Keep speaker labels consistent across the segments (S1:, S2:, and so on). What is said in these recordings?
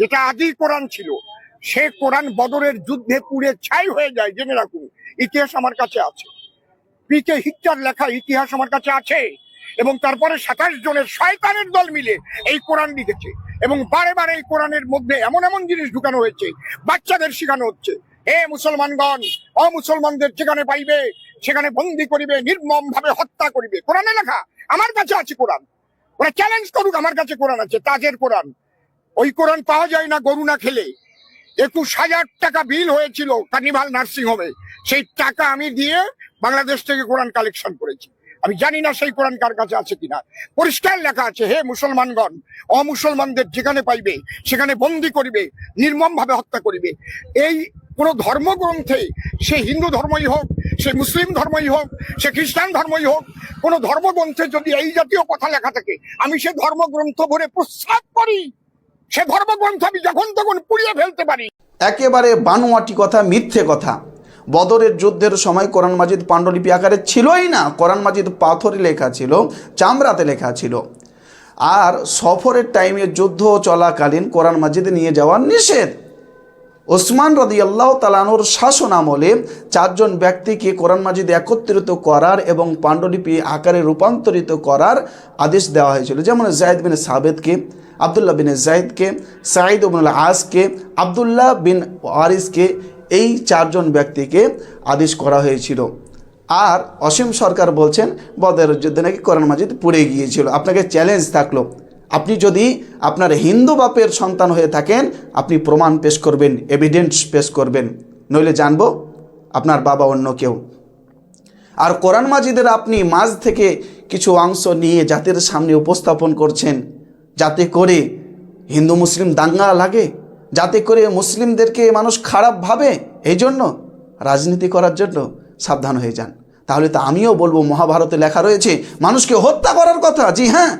S1: যেটা আদি কোরআন ছিল, সে কোরআন বদরের যুদ্ধে পুড়ে ছাই হয়ে যায়, জেনে রাখুন, ইতিহাস আমার কাছে আছে। পিকে হিটলার লেখা ইতিহাস আমার কাছে আছে, এবং তারপরে সাতাশ জনের শয়তানের দল মিলে এই কোরআন লিখেছে, এবং বারে বারে এই কোরআনের মধ্যে এমন এমন জিনিস ঢুকানো হয়েছে, বাচ্চাদের শেখানো হচ্ছে। হে মুসলমানগণ, অমুসলমানদের যেখানে পাইবে, সেখানে বন্দি করিবে নির্মম ভাবে হত্যা করিবে। কোরআনে লেখা, আমার কাছে আছে কোরআন। ওরা চ্যালেঞ্জ করুক, আমার কাছে কোরআন আছে, তাজের কোরআন। ওই কোরআন পাওয়া যায় না গরু না খেলে। একুশ হাজার টাকা বিল হয়েছিল কার্নিভাল নার্সিং হোমে সেই টাকা আমি দিয়ে বাংলাদেশ থেকে কোরআন কালেকশন করেছি। আমি জানি না সেই কোরআন কার কাছে আছে কিনা। পরিষ্কার লেখা আছে, হে মুসলমানগণ, অমুসলমানদের যেখানে পাইবে, সেখানে বন্দি করিবে নির্মম ভাবে হত্যা করিবে। এই কোন ধর্মগ্রন্থে সে হিন্দু ধর্মই হোক, সে মুসলিম ধর্মই হোক, সে খ্রিস্টান ধর্মই হোক, কোন ধর্মগ্রন্থে যদি এই জাতীয় কথা লেখা থাকে, আমি সে ধর্মগ্রন্থ ভরে প্রস্তাব করি। সে ধর্মগ্রন্থ আমি যখন তখন পুড়িয়ে ফেলতে পারি।
S2: একেবারে বানুয়াটি কথা, মিথ্যে কথা। বদরের যুদ্ধের সময় কোরআন মাজিদ পাণ্ডুলিপি আকারে ছিলই না। কোরআন মাজিদ পাথরে লেখা ছিল, চামড়াতে লেখা ছিল। আর সফরের টাইমে যুদ্ধ চলাকালীন কোরআন মাজিদ নিয়ে যাওয়া নিষেধ। ওসমান রদি আল্লাহ তালানোর শাসন আমলে চারজন ব্যক্তিকে কোরআন মাজিদ একত্রিত করার এবং পাণ্ডুলিপি আকারে রূপান্তরিত করার আদেশ দেওয়া হয়েছিল। যেমন জায়দ বিন সাবেদকে, আবদুল্লাহ বিন জায়দকে, সাঈদ উবনুল আসকে আবদুল্লাহ বিন ওয়ারিসকে এই চারজন ব্যক্তিকে আদেশ করা হয়েছিল। আর অসীম সরকার বলছেন বদের যুদ্ধে নাকি কোরআন মাজিদ পুড়ে গিয়েছিল। আপনাকে চ্যালেঞ্জ থাকল। আপনি যদি আপনার হিন্দু বাপের সন্তান হয়ে থাকেন, আপনি প্রমাণ পেশ করবেন এভিডেন্স পেশ করবেন। নইলে জানব আপনার বাবা অন্য কেউ। আর কোরআন মাজিদের আপনি মাঝ থেকে কিছু অংশ নিয়ে জাতির সামনে উপস্থাপন করছেন, যাতে করে হিন্দু, মুসলিম দাঙ্গা লাগে, যাতে করে মুসলিমদেরকে মানুষ খারাপ ভাবে, এই জন্য রাজনীতি করার জন্য সাবধান হয়ে যান। তাহলে তো আমিও বলব, মহাভারতে লেখা রয়েছে, মানুষকে হত্যা করার কথা। জি হ্যাঁ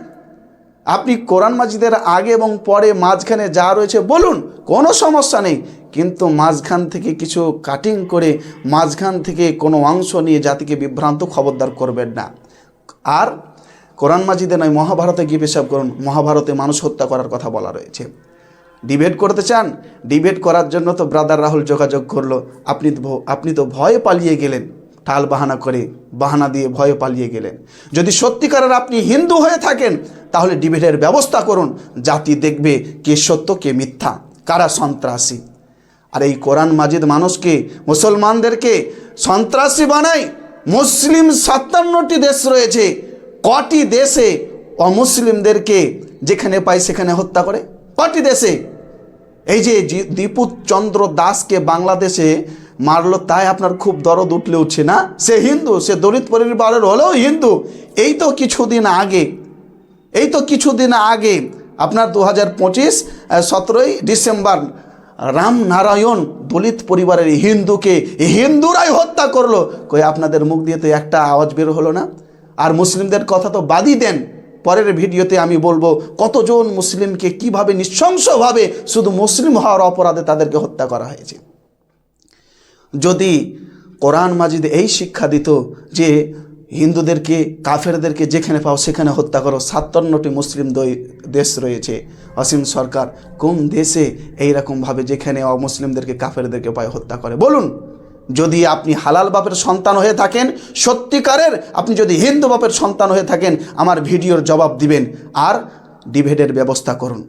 S2: আপনি কোরআন মাজিদের আগে এবং পরে মাঝখানে যা রয়েছে বলুন, কোনো সমস্যা নেই। কিন্তু মাঝখান থেকে কিছু কাটিং করে মাঝখান থেকে কোনো অংশ নিয়ে জাতিকে বিভ্রান্ত খবরদার করবেন না। আর কোরআন মাজিদে নয়, মহাভারতে গিয়ে পেশাব করুন। মহাভারতে মানুষ হত্যা করার কথা বলা রয়েছে। ডিবেট করতে চান ডিবেট করার জন্য তো ব্রাদার রাহুল যোগাযোগ করল। আপনি আপনি তো ভয়ে পালিয়ে গেলেন। টাল বাহানা করে বাহানা দিয়ে ভয়ে পালিয়ে গেলেন। যদি সত্যিকারের আপনি হিন্দু হয়ে থাকেন, তাহলে ডিবেটের ব্যবস্থা করুন। জাতি দেখবে কে সত্য, কে মিথ্যা, কারা সন্ত্রাসী। আর এই কোরআন মাজিদ মানুষকে, মুসলমানদেরকে সন্ত্রাসী বানায়। মুসলিম সাতান্নটি দেশ রয়েছে। কটি দেশে অমুসলিমদেরকে যেখানে পায় সেখানে হত্যা করে? কটি দেশে? এই যে জি- চন্দ্র দাসকে বাংলাদেশে মারলো, তাই আপনার খুব দরদ উঠলে উঠছে না? সে হিন্দু, সে দলিত পরিবারের হলেও হিন্দু। এই তো কিছুদিন আগে, এই তো কিছুদিন আগে, আপনার দু হাজার পঁচিশ সতেরোই ডিসেম্বর রামনারায়ণ দলিত পরিবারের হিন্দুকে, হিন্দুরাই হত্যা করল। কই, আপনাদের মুখ দিয়ে তো একটা আওয়াজ বের হলো না? আর মুসলিমদের কথা তো বাদই দেন। পরের ভিডিওতে আমি বলব, কতজন মুসলিমকে কীভাবে নৃশংসভাবে শুধু মুসলিম হওয়ার অপরাধে তাদেরকে হত্যা করা হয়েছে? যদি কোরআন মাজিদ এই শিক্ষা দিত যে হিন্দুদেরকে, কাফেরদেরকে যেখানে পাও সেখানে হত্যা করো, সাতান্নটি মুসলিম দেশ রয়েছে। অসীম সরকার কোন দেশে এইরকমভাবে যেখানে অমুসলিমদেরকে, কাফেরদেরকে পায় হত্যা করে? বলুন, যদি আপনি হালাল বাপের সন্তান হয়ে থাকেন, সত্যিকারের আপনি যদি হিন্দু বাপের সন্তান হয়ে থাকেন, আমার ভিডিওর জবাব দিবেন, আর ডিভেডের ব্যবস্থা করুন।